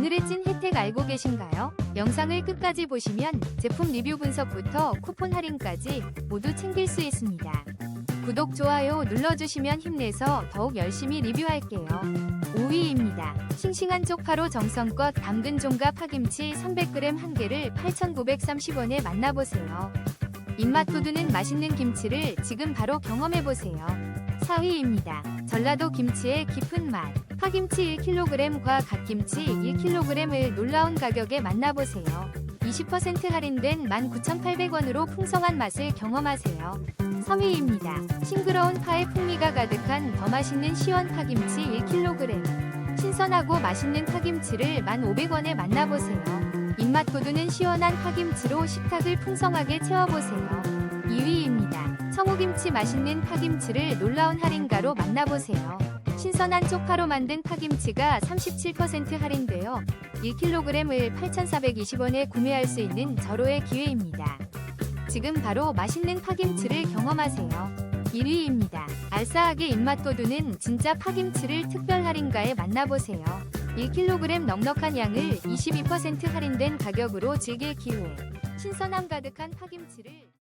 오늘의 찐 혜택 알고 계신가요? 영상을 끝까지 보시면 제품 리뷰 분석부터 쿠폰 할인까지 모두 챙길 수 있습니다. 구독, 좋아요 눌러주시면 힘내서 더욱 열심히 리뷰할게요. 5위입니다. 싱싱한 쪽파로 정성껏 담근 종가 파김치 300g 한 개를 8,930원에 만나보세요. 입맛 돋우는 맛있는 김치를 지금 바로 경험해보세요. 4위입니다. 전라도 김치의 깊은 맛. 파김치 1kg과 갓김치 1kg을 놀라운 가격에 만나보세요. 20% 할인된 19,800원으로 풍성한 맛을 경험하세요. 3위입니다. 싱그러운 파의 풍미가 가득한 더 맛있는 시원 파김치 1kg. 신선하고 맛있는 파김치를 1,500원에 만나보세요. 입맛 돋우는 시원한 파김치로 식탁을 풍성하게 채워보세요. 2위입니다. 청우김치 맛있는 파김치를 놀라운 할인가로 만나보세요. 신선한 쪽파로 만든 파김치가 37% 할인되어 1kg을 8,420원에 구매할 수 있는 절호의 기회입니다. 지금 바로 맛있는 파김치를 경험하세요. 1위입니다. 알싸하게 입맛 돋우는 진짜 파김치를 특별 할인가에 만나보세요. 1kg 넉넉한 양을 22% 할인된 가격으로 즐길 기회. 신선함 가득한 파김치를